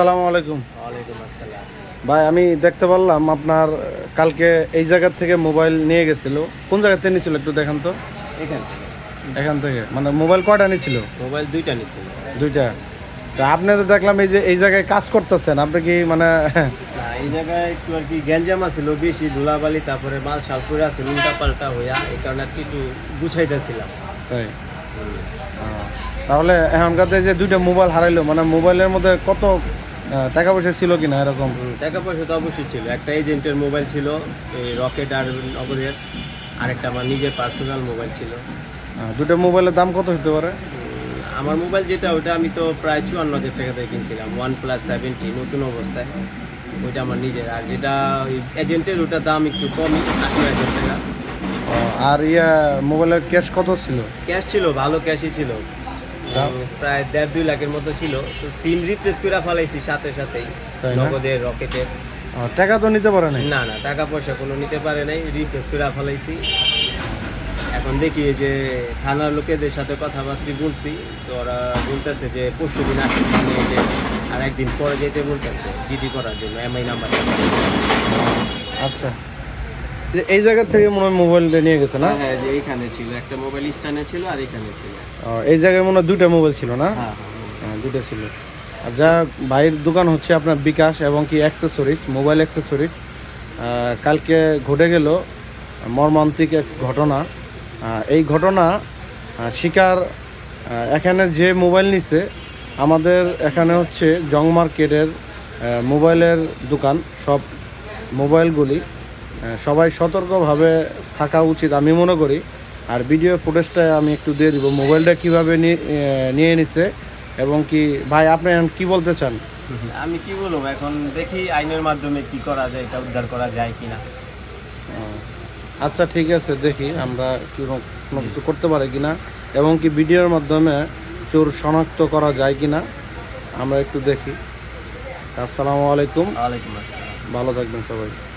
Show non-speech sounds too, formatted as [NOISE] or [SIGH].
আসসালামু আলাইকুম। ওয়ালাইকুম আসসালাম। ভাই আমি দেখতে পারলাম আপনার কালকে এই জায়গা থেকে মোবাইল নিয়ে গেছিল। কোন জায়গা থেকে নিয়েছিল একটু দেখান তো? এখান থেকে। এখান থেকে। মানে মোবাইল কয়টা নিয়েছিল মোবাইল দুইটা নিচ্ছিল দুইটা। তা আপনি তো দেখলাম এই যে এই জায়গায় কাজ করতেছেন। আপনি কি মানে [LAUGHS] এই জায়গায় একটু আর কি গ্যাঞ্জাম আছিল বেশি ধুলাবালি তারপরে মাল শালপুরে আছে উল্টা পাল্টা হইয়া এই কারণে আর কি একটু গুছাইতেছিলাম। তাই? তাহলে এখনকার যে দুইটা মোবাইল হারাইলো মানে মোবাইলের মধ্যে কত টাকা পয়সা ছিল কিনা এরকম? টাকা পয়সা তো অবশ্যই ছিল। একটা এজেন্টের মোবাইল ছিল এই রকেট আর নগদের আরেকটা আমার নিজের পার্সোনাল মোবাইল ছিল। দুটো মোবাইলের দাম কত হতে পারে? আমার মোবাইল যেটা ওটা আমি তো প্রায় চুয়ান্ন হাজার টাকা দিয়ে কিনছিলাম ওয়ান প্লাস সেভেন্টি নতুন অবস্থায়। ওইটা আমার নিজের আর যেটা ওই এজেন্টের ওটা দাম একটু কমই আঠারো হাজার টাকা। আর ইয়া মোবাইলের ক্যাশ কত ছিল? ক্যাশ ছিল ভালো ক্যাশই ছিল। প্রায় দেড় দুই লাখের মতো ছিল। তো সিম রিপ্লেস করে ফেলাইছি সাথে সাথেই নগদের রকেটের টাকা তো নিতে পারে নাই? না না টাকা পয়সা কোনো নিতে পারে নাই রিপ্লেস করে ফেলাইছি। এখন দেখি এই যে থানার লোকেদের সাথে কথাবার্তা বলছি তো ওরা বলতেছে যে পরশু দিন আসতে মানে যে আর একদিন পরে যেতে বলতেছে জিডি করার জন্য এমআই নাম্বার আচ্ছা। এই জায়গা থেকে মনে হয় মোবাইলটা নিয়ে গেছে না? হ্যাঁ যে এইখানে ছিল। একটা মোবাইল স্ট্যান্ডে ছিল আর এখানে ছিল। এই জায়গায় মনে হয় দুইটা মোবাইল ছিল না? হ্যাঁ হ্যাঁ হ্যাঁ, দুটো ছিল। আর যা ভাইয়ের দোকান হচ্ছে আপনার বিকাশ এবং কি অ্যাক্সেসরিজ মোবাইল অ্যাক্সেসরিজ কালকে ঘটে গেল মর্মান্তিক এক ঘটনা। এই ঘটনা শিকার এখানে যে মোবাইল নিছে আমাদের এখানে হচ্ছে জং মার্কেটের মোবাইলের দোকান। সব মোবাইলগুলি সবাই সতর্কভাবে থাকা উচিত আমি মনে করি। আর ভিডিও ফুটেজটা আমি একটু দিয়ে দিব। মোবাইলটা কীভাবে নিয়ে- নিয়ে নিছে এবং কি ভাই আপনি কি বলতে চান? আমি কি বলব? এখন দেখি আইনের মাধ্যমে কি করা যায় এটা উদ্ধার করা যায় কিনা। আচ্ছা ঠিক আছে দেখি আমরা কি কোনো কিছু করতে পারি কিনা এবং কি ভিডিওর মাধ্যমে চোর শনাক্ত করা যায় কিনা আমরা একটু দেখি। আসসালামু আলাইকুম। ওয়ালাইকুম আসসালাম। ভালো থাকবেন সবাই।